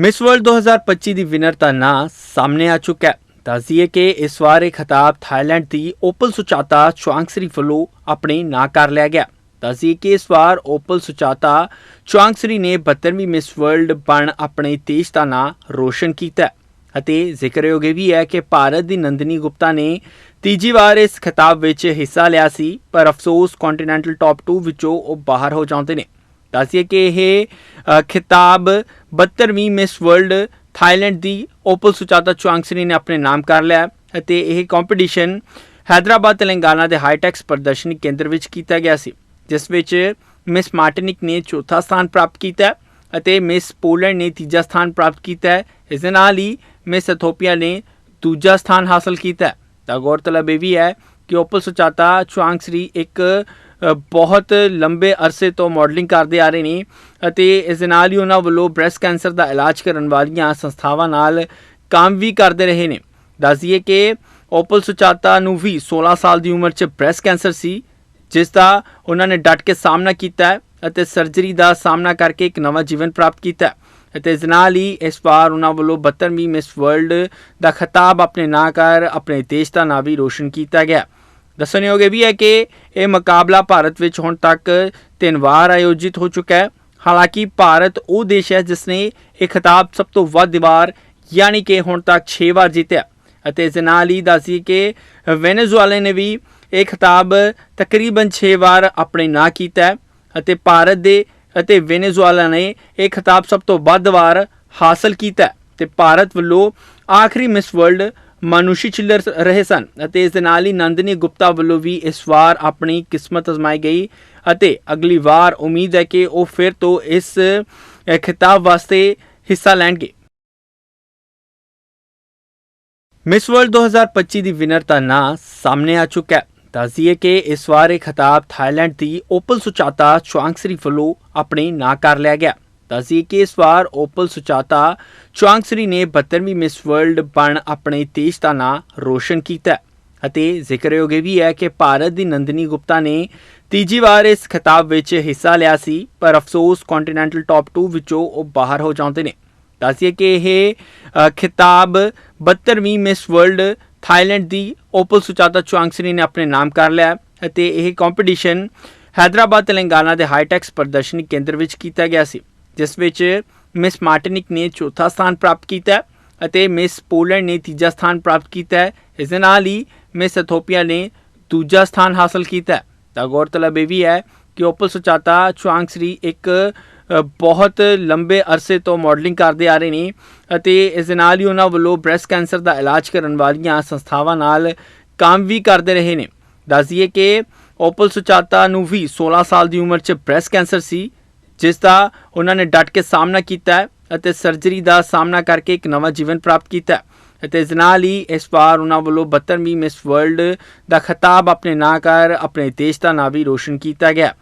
Miss World 2025 ਦੀ winner ਦਾ ਨਾਂ ਸਾਹਮਣੇ ਆ ਚੁੱਕਾ ਹੈ। ਦੱਸਦੀਏ ਕਿ ਇਸ ਵਾਰ ਇਹ ਖਿਤਾਬ ਥਾਈਲੈਂਡ ਦੀ ਓਪਲ ਸੁਚਾਤਾ ਚੁਆਂਗਸਰੀ ਵੱਲੋਂ ਆਪਣੇ ਨਾਂ ਕਰ ਲਿਆ ਗਿਆ। ਦੱਸਦੀਏ ਕਿ ਇਸ ਵਾਰ ਓਪਲ ਸੁਚਾਤਾ ਚੁਆਂਗਸਰੀ ਨੇ 72ਵੀਂ ਮਿਸ ਵਰਲਡ ਬਣ ਆਪਣੇ ਦੇਸ਼ ਦਾ ਨਾਂ ਰੋਸ਼ਨ ਕੀਤਾ ਅਤੇ ਜ਼ਿਕਰਯੋਗ ਇਹ ਵੀ ਹੈ ਕਿ ਭਾਰਤ ਦੀ ਨੰਦਨੀ ਗੁਪਤਾ ਨੇ ਤੀਜੀ ਵਾਰ ਇਸ ਖਿਤਾਬ ਵਿੱਚ ਹਿੱਸਾ ਲਿਆ ਸੀ, ਪਰ ਅਫਸੋਸ ਕੰਟੀਨੈਂਟਲ ਟਾਪ 2 ਵਿੱਚੋਂ ਉਹ ਬਾਹਰ ਹੋ ਜਾਂਦੇ ਨੇ। ਦੱਸਿਏ ਕਿ ਇਹ ਖਿਤਾਬ 72ਵੀਂ ਮਿਸ ਵਰਲਡ ਥਾਈਲੈਂਡ ਦੀ ਓਪਲ ਸੁਚਾਤਾ ਚੁਆਂਗਸਰੀ ਨੇ ਆਪਣੇ ਨਾਮ ਕਰ ਲਿਆ ਅਤੇ ਇਹ ਕੰਪੀਟੀਸ਼ਨ ਹੈਦਰਾਬਾਦ, ਤੇਲੰਗਾਨਾ ਦੇ ਹਾਈਟੈਕਸ ਪ੍ਰਦਰਸ਼ਨੀ ਕੇਂਦਰ ਵਿੱਚ ਕੀਤਾ ਗਿਆ ਸੀ, ਜਿਸ ਵਿੱਚ ਮਿਸ ਮਾਰਟਿਨਿਕ ਨੇ ਚੌਥਾ ਸਥਾਨ ਪ੍ਰਾਪਤ ਕੀਤਾ ਅਤੇ ਮਿਸ ਪੋਲੈਂਡ ਨੇ ਤੀਜਾ ਸਥਾਨ ਪ੍ਰਾਪਤ ਕੀਤਾ। ਹੈ ਇਸ ਦੇ ਨਾਲ ਹੀ ਮਿਸ ਇਥੋਪੀਆ ਨੇ ਦੂਜਾ ਸਥਾਨ ਹਾਸਲ ਕੀਤਾ। ਹੈ ਤਾਂ ਗੌਰਤਲਬ ਇਹ ਵੀ ਹੈ ਕਿ ਓਪਲ ਸੁਚਾਤਾ ਚੁਆਂਗਸਰੀ ਇੱਕ ਬਹੁਤ ਲੰਬੇ ਅਰਸੇ ਤੋਂ ਮਾਡਲਿੰਗ ਕਰਦੇ ਆ ਰਹੇ ਨੇ ਅਤੇ ਇਸ ਦੇ ਨਾਲ ਹੀ ਉਹਨਾਂ ਵੱਲੋਂ ਬ੍ਰੈਸਟ ਕੈਂਸਰ ਦਾ ਇਲਾਜ ਕਰਨ ਵਾਲੀਆਂ ਸੰਸਥਾਵਾਂ ਨਾਲ ਕੰਮ ਵੀ ਕਰਦੇ ਰਹੇ ਨੇ। ਦੱਸ ਦਈਏ ਕਿ ਓਪਲ ਸੁਚਾਤਾ ਨੂੰ ਵੀ 16 ਸਾਲ ਦੀ ਉਮਰ 'ਚ ਬ੍ਰੈਸਟ ਕੈਂਸਰ ਸੀ, ਜਿਸ ਦਾ ਉਹਨਾਂ ਨੇ ਡਟ ਕੇ ਸਾਹਮਣਾ ਕੀਤਾ ਅਤੇ ਸਰਜਰੀ ਦਾ ਸਾਹਮਣਾ ਕਰਕੇ ਇੱਕ ਨਵਾਂ ਜੀਵਨ ਪ੍ਰਾਪਤ ਕੀਤਾ ਅਤੇ ਇਸ ਨਾਲ ਹੀ ਇਸ ਵਾਰ ਉਹਨਾਂ ਵੱਲੋਂ 72ਵੀਂ ਮਿਸ ਵਰਲਡ ਦਾ ਖਿਤਾਬ ਆਪਣੇ ਨਾਂ ਕਰ ਆਪਣੇ ਦੇਸ਼ ਦਾ ਨਾਂ ਵੀ ਰੋਸ਼ਨ ਕੀਤਾ ਗਿਆ ਦੱਸਣਯੋਗ ਇਹ ਵੀ ਹੈ ਕਿ ਇਹ ਮੁਕਾਬਲਾ ਭਾਰਤ ਵਿੱਚ ਹੁਣ ਤੱਕ ਤਿੰਨ ਵਾਰ ਆਯੋਜਿਤ ਹੋ ਚੁੱਕਾ ਹੈ। ਹਾਲਾਂਕਿ ਭਾਰਤ ਉਹ ਦੇਸ਼ ਹੈ ਜਿਸ ਨੇ ਇਹ ਖਿਤਾਬ ਸਭ ਤੋਂ ਵੱਧ ਵਾਰ ਯਾਨੀ ਕਿ ਹੁਣ ਤੱਕ 6 ਵਾਰ ਜਿੱਤਿਆ। ਅਤੇ ਇਸ ਦੇ ਨਾਲ ਹੀ ਦੱਸੀ ਕਿ ਵੈਨੇਜ਼ੁਏਲਾ ਨੇ ਵੀ ਇਹ ਖਿਤਾਬ ਤਕਰੀਬਨ 6 ਵਾਰ ਆਪਣੇ ਨਾਂ ਕੀਤਾ ਹੈ। ਅਤੇ ਭਾਰਤ ਦੇ ਅਤੇ ਵੈਨੇਜ਼ੁਏਲਾ ਨੇ ਇਹ ਖਿਤਾਬ ਸਭ ਤੋਂ ਵੱਧ ਵਾਰ ਹਾਸਲ ਕੀਤਾ ਹੈ। ਤੇ ਭਾਰਤ ਵੱਲੋਂ ਆਖਰੀ ਮਿਸ ਵਰਲਡ ਮਾਨੁਸ਼ੀ ਚਿੱਲਰ ਰਹੇ ਸਨ ਅਤੇ ਇਸ ਦੇ ਨਾਲ ਹੀ ਨੰਦਨੀ ਗੁਪਤਾ ਵੱਲੋਂ ਵੀ ਇਸ ਵਾਰ ਆਪਣੀ ਕਿਸਮਤ ਅਜ਼ਮਾਈ ਗਈ ਅਤੇ ਅਗਲੀ ਵਾਰ ਉਮੀਦ ਹੈ ਕਿ ਉਹ ਫਿਰ ਤੋਂ ਇਸ ਖਿਤਾਬ ਵਾਸਤੇ ਹਿੱਸਾ ਲੈਣਗੇ। ਮਿਸ ਵਰਲਡ 2025 ਦੀ ਵਿਨਰ ਦਾ ਨਾਂ ਸਾਹਮਣੇ ਆ ਚੁੱਕਾ ਹੈ। ਦੱਸਦੀਏ ਕਿ ਇਸ ਵਾਰ ਇਹ ਖਿਤਾਬ ਥਾਈਲੈਂਡ ਦੀ ਓਪਲ ਸੁਚਾਤਾ ਚੁਆਂਗਸਰੀ ਵੱਲੋਂ ਆਪਣੇ ਨਾਂ ਕਰ ਲਿਆ ਗਿਆ। ਦੱਸਦੀਏ ਕਿ ਇਸ ਵਾਰ ਓਪਲ ਸੁਚਾਤਾ ਚੁਆਂਗਸਰੀ ਨੇ 72ਵੀਂ ਮਿਸ ਵਰਲਡ ਬਣ ਆਪਣੇ ਦੇਸ਼ ਦਾ ਨਾਂ ਰੋਸ਼ਨ ਕੀਤਾ ਅਤੇ ਜ਼ਿਕਰਯੋਗ ਇਹ ਵੀ ਹੈ ਕਿ ਭਾਰਤ ਦੀ ਨੰਦਨੀ ਗੁਪਤਾ ਨੇ ਤੀਜੀ ਵਾਰ ਇਸ ਖਿਤਾਬ ਵਿੱਚ ਹਿੱਸਾ ਲਿਆ ਸੀ, ਪਰ ਅਫਸੋਸ ਕੰਟੀਨੈਂਟਲ ਟਾਪ 2 ਵਿੱਚੋਂ ਉਹ ਬਾਹਰ ਹੋ ਜਾਂਦੇ ਨੇ। ਦੱਸਿਏ ਕਿ ਇਹ ਖਿਤਾਬ 72ਵੀਂ ਮਿਸ ਵਰਲਡ ਥਾਈਲੈਂਡ ਦੀ ਓਪਲ ਸੁਚਾਤਾ ਚੁਆਂਗਸਰੀ ਨੇ ਆਪਣੇ ਨਾਮ ਕਰ ਲਿਆ ਅਤੇ ਇਹ ਕੰਪੀਟੀਸ਼ਨ ਹੈਦਰਾਬਾਦ, ਤੇਲੰਗਾਨਾ ਦੇ ਹਾਈਟੈਕਸ ਪ੍ਰਦਰਸ਼ਨੀ ਕੇਂਦਰ ਵਿੱਚ ਕੀਤਾ ਗਿਆ ਸੀ। ਜਿਸ ਵਿੱਚ ਮਿਸ ਮਾਰਟਿਨਿਕ ਨੇ ਚੌਥਾ ਸਥਾਨ ਪ੍ਰਾਪਤ ਕੀਤਾ ਅਤੇ ਮਿਸ ਪੋਲੈਂਡ ਨੇ ਤੀਜਾ ਸਥਾਨ ਪ੍ਰਾਪਤ ਕੀਤਾ ਇਸ ਦੇ ਨਾਲ ਹੀ ਮਿਸ ਇਥੋਪੀਆ ਨੇ ਦੂਜਾ ਸਥਾਨ ਹਾਸਲ ਕੀਤਾ ਤਾਂ ਗੌਰਤਲਬ ਇਹ ਵੀ ਹੈ ਕਿ ਓਪਲ ਸੁਚਾਤਾ ਚੁਆਂਗਸਰੀ ਇੱਕ ਬਹੁਤ ਲੰਬੇ ਅਰਸੇ ਤੋਂ ਮਾਡਲਿੰਗ ਕਰਦੇ ਆ ਰਹੇ ਨੇ ਅਤੇ ਇਸ ਦੇ ਨਾਲ ਹੀ ਉਹਨਾਂ ਵੱਲੋਂ ਬ੍ਰੈਸਟ ਕੈਂਸਰ ਦਾ ਇਲਾਜ ਕਰਨ ਵਾਲੀਆਂ ਸੰਸਥਾਵਾਂ ਨਾਲ ਕੰਮ ਵੀ ਕਰਦੇ ਰਹੇ ਨੇ। ਦੱਸ ਦਈਏ ਕਿ ਓਪਲ ਸੁਚਾਤਾ ਨੂੰ ਵੀ 16 ਸਾਲ ਦੀ ਉਮਰ 'ਚ ਬ੍ਰੈਸਟ ਕੈਂਸਰ ਸੀ। ਜਿਸ ਦਾ ਉਹਨਾਂ ਨੇ ਡਟ ਕੇ ਸਾਹਮਣਾ ਕੀਤਾ ਹੈ ਅਤੇ ਸਰਜਰੀ ਦਾ ਸਾਹਮਣਾ ਕਰਕੇ ਇੱਕ ਨਵਾਂ ਜੀਵਨ ਪ੍ਰਾਪਤ ਕੀਤਾ ਹੈ। ਅਤੇ ਇਸ ਨਾਲ ਹੀ ਇਸ ਵਾਰ ਉਹਨਾਂ ਵੱਲੋਂ 72ਵੀਂ ਮਿਸ ਵਰਲਡ ਦਾ ਖਿਤਾਬ ਆਪਣੇ ਨਾਂ ਕਰ ਆਪਣੇ ਦੇਸ਼ ਦਾ ਨਾਂ ਵੀ ਰੋਸ਼ਨ ਕੀਤਾ ਗਿਆ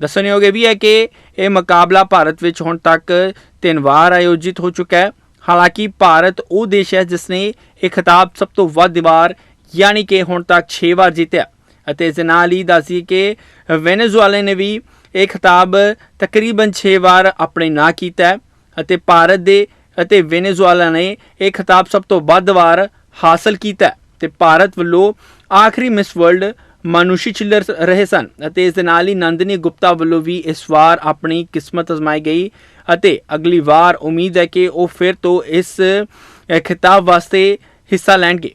ਦੱਸਣਯੋਗ ਇਹ ਵੀ ਹੈ ਕਿ ਇਹ ਮੁਕਾਬਲਾ ਭਾਰਤ ਵਿੱਚ ਹੁਣ ਤੱਕ ਤਿੰਨ ਵਾਰ ਆਯੋਜਿਤ ਹੋ ਚੁੱਕਾ ਹੈ। ਹਾਲਾਂਕਿ ਭਾਰਤ ਉਹ ਦੇਸ਼ ਹੈ ਜਿਸ ਨੇ ਇਹ ਖਿਤਾਬ ਸਭ ਤੋਂ ਵੱਧ ਵਾਰ ਯਾਨੀ ਕਿ ਹੁਣ ਤੱਕ 6 ਵਾਰ ਜਿੱਤਿਆ ਅਤੇ ਇਸ ਦੇ ਨਾਲ ਹੀ ਦੱਸੀ ਕਿ ਵੈਨੇਜ਼ੁਏਲਾ ਨੇ ਵੀ ਇਹ ਖਿਤਾਬ ਤਕਰੀਬਨ 6 ਵਾਰ ਆਪਣੇ ਨਾਂ ਕੀਤਾ ਹੈ ਅਤੇ ਭਾਰਤ ਦੇ ਅਤੇ ਵੈਨੇਜ਼ੁਏਲਾ ਨੇ ਇਹ ਖਿਤਾਬ ਸਭ ਤੋਂ ਵੱਧ ਵਾਰ ਹਾਸਲ ਕੀਤਾ ਹੈ ਤੇ ਭਾਰਤ ਵੱਲੋਂ ਆਖਰੀ ਮਿਸ ਵਰਲਡ ਮਾਨੁਸ਼ੀ ਚਿੱਲਰ ਰਹੇ ਸਨ ਅਤੇ ਇਸ ਦੇ ਨਾਲ ਹੀ ਨੰਦਨੀ ਗੁਪਤਾ ਵੱਲੋਂ ਵੀ ਇਸ ਵਾਰ ਆਪਣੀ ਕਿਸਮਤ ਅਜ਼ਮਾਈ ਗਈ ਅਤੇ ਅਗਲੀ ਵਾਰ ਉਮੀਦ ਹੈ ਕਿ ਉਹ ਫਿਰ ਤੋਂ ਇਸ ਖਿਤਾਬ ਵਾਸਤੇ ਹਿੱਸਾ ਲੈਣਗੇ।